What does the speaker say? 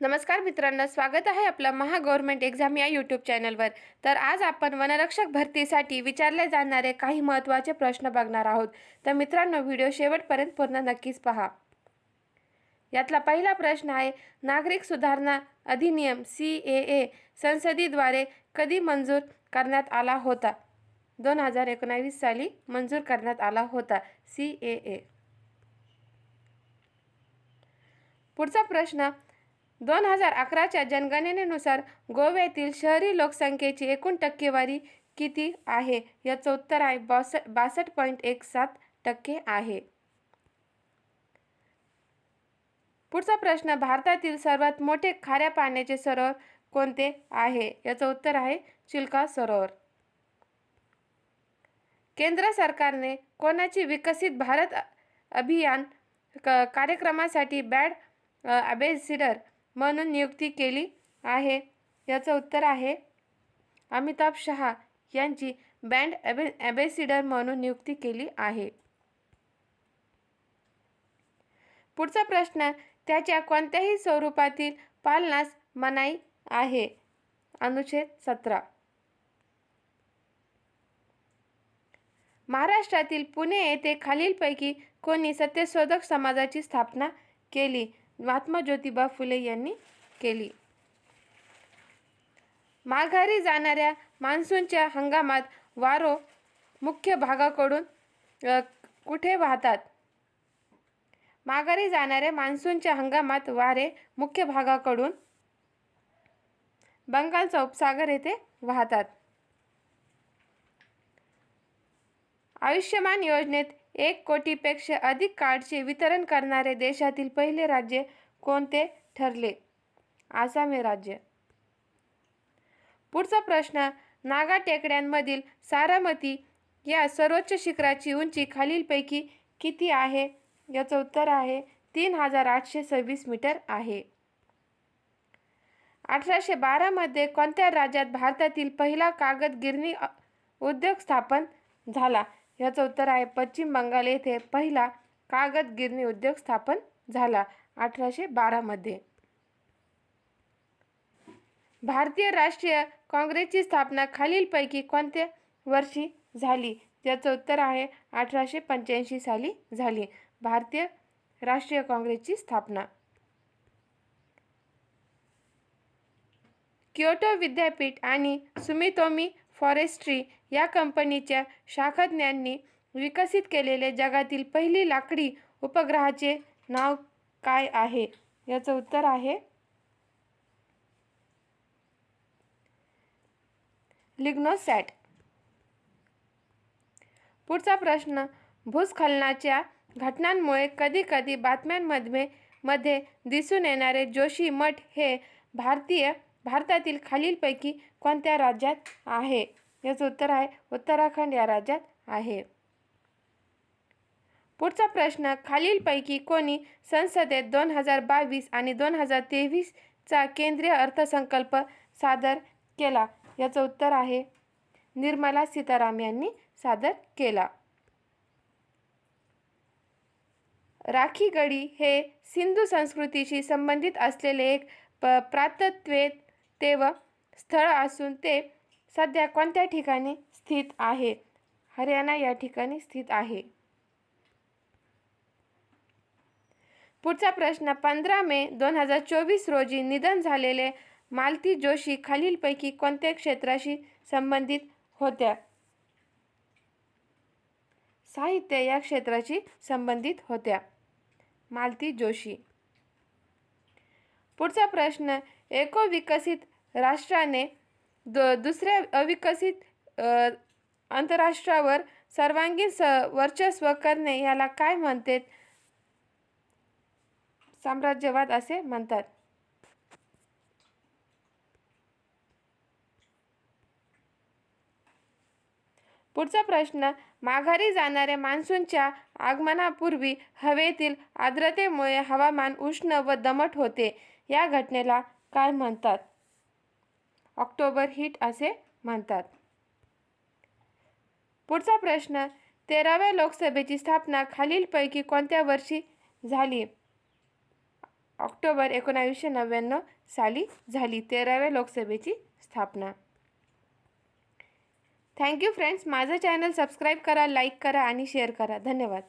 नमस्कार मित्रांनो स्वागत आहे आपलं महा गव्हर्नमेंट एक्झाम या यूट्यूब चॅनलवर. तर आज आपण वनरक्षक भरतीसाठी विचारले जाणारे काही महत्त्वाचे प्रश्न बघणार आहोत. तर मित्रांनो व्हिडिओ शेवटपर्यंत पूर्ण नक्कीच पहा. यातला पहिला प्रश्न आहे नागरिक सुधारणा अधिनियम सी ए ए संसदेद्वारे कधी मंजूर करण्यात आला होता? दोन हजार एकोणावीस साली मंजूर करण्यात आला होता सी ए ए. पुढचा प्रश्न दोन हजार अकराच्या जनगणनेनुसार गोव्यातील शहरी लोकसंख्येची एकूण टक्केवारी किती आहे? याचं उत्तर आहे बास बासष्ट पॉईंट एक सात टक्के आहे. पुढचा प्रश्न भारतातील सर्वात मोठे खाऱ्या पाण्याचे सरोवर कोणते आहे? याचं उत्तर आहे चिल्का सरोवर. केंद्र सरकारने कोणाची विकसित भारत अभियान क कार्यक्रमासाठी बॅड अबेसिडर म्हणून नियुक्ती केली आहे. याचं उत्तर आहे अमिताभ शहा यांची बँड ॲबे ॲबेसिडर म्हणून नियुक्ती केली आहे. पुढचा प्रश्न त्याच्या कोणत्याही स्वरूपातील पालनास मनाई आहे? अनुच्छेद सतरा. महाराष्ट्रातील पुणे येथे खालीलपैकी कोणी सत्यशोधक समाजाची स्थापना केली? महात्मा ज्योतिबा फुले यांनी केली. माघारी जाणाऱ्या मान्सूनच्या हंगामात वारो मुख्य भागाकडून कुठे वाहतात? माघारी जाणाऱ्या मान्सूनच्या हंगामात वारे मुख्य भागाकडून बंगालचा उपसागर येथे वाहतात. आयुष्यमान योजनेत एक कोटीपेक्षा अधिक कार्डचे वितरण करणारे देशातील पहिले राज्य कोणते ठरले? आसाम हे राज्य. पुढचा प्रश्न नागा टेकड्यांमधील सारामती या सर्वोच्च शिखराची उंची खालीलपैकी किती आहे? याचं उत्तर आहे तीन हजार आठशे सव्वीस मीटर आहे. अठराशे बारामध्ये कोणत्या राज्यात भारतातील पहिला कागद गिरणी उद्योग स्थापन झाला? याचं उत्तर आहे पश्चिम बंगाल येथे पहिला कागद गिरणी उद्योग स्थापन झाला अठराशे बारामध्ये भारतीय राष्ट्रीय काँग्रेसची स्थापना खालीलपैकी कोणत्या वर्षी झाली? याचं उत्तर आहे अठराशे पंच्याऐंशी साली झाली. भारतीय राष्ट्रीय काँग्रेसची स्थापना. क्योटो विद्यापीठ आणि सुमितोमी फॉरेस्ट्री या कंपनीच्या शाखज्ञांनी विकसित केलेले जगातील पहिली लाकडी उपग्रहाचे नाव काय आहे? याचं उत्तर आहे लिग्नोसॅट. पुढचा प्रश्न भूस्खलनाच्या घटनांमुळे कधीकधी बातम्यांमध्ये मध्ये दिसून येणारे जोशी मठ हे भारतीय भारतातील खालीलपैकी कोणत्या राज्यात आहे? याचं उत्तर आहे उत्तराखंड या राज्यात आहे. पुढचा प्रश्न खालीलपैकी कोणी संसदेत दोन हजार बावीस आणि दोन हजार तेवीसचा केंद्रीय अर्थसंकल्प सादर केला? याचं उत्तर आहे निर्मला सीताराम यांनी सादर केला. राखी गडी हे सिंधू संस्कृतीशी संबंधित असलेले एक प प्रातत्वेतेव स्थळ असून ते सध्या कोणत्या ठिकाणी स्थित आहे? हरियाणा या ठिकाणी स्थित आहे. पुढचा प्रश्न पंधरा मे दोन हजार चोवीस रोजी निधन झालेले मालती जोशी खालीलपैकी कोणत्या क्षेत्राशी संबंधित होत्या? साहित्य या क्षेत्राशी संबंधित होत्या. मालती जोशी. पुढचा प्रश्न एकोविकसित राष्ट्राने द दुसऱ्या अविकसित आंतरराष्ट्रावर सर्वांगीण स वर्चस्व करणे याला काय म्हणतात? साम्राज्यवाद असे म्हणतात. पुढचा प्रश्न माघारी जाणाऱ्या मान्सूनच्या आगमनापूर्वी हवेतील आर्द्रतेमुळे हवामान उष्ण व दमट होते या घटनेला काय म्हणतात? ऑक्टोबर हिट असे म्हणतात. पुढचा प्रश्न तेराव्या लोकसभेची स्थापना खालीलपैकी कोणत्या वर्षी झाली? ऑक्टोबर एकोणावीसशे नव्याण्णव साली झाली तेराव्या लोकसभेची स्थापना. थँक्यू फ्रेंड्स माझं चॅनल सबस्क्राईब करा लाईक करा आणि शेअर करा. धन्यवाद.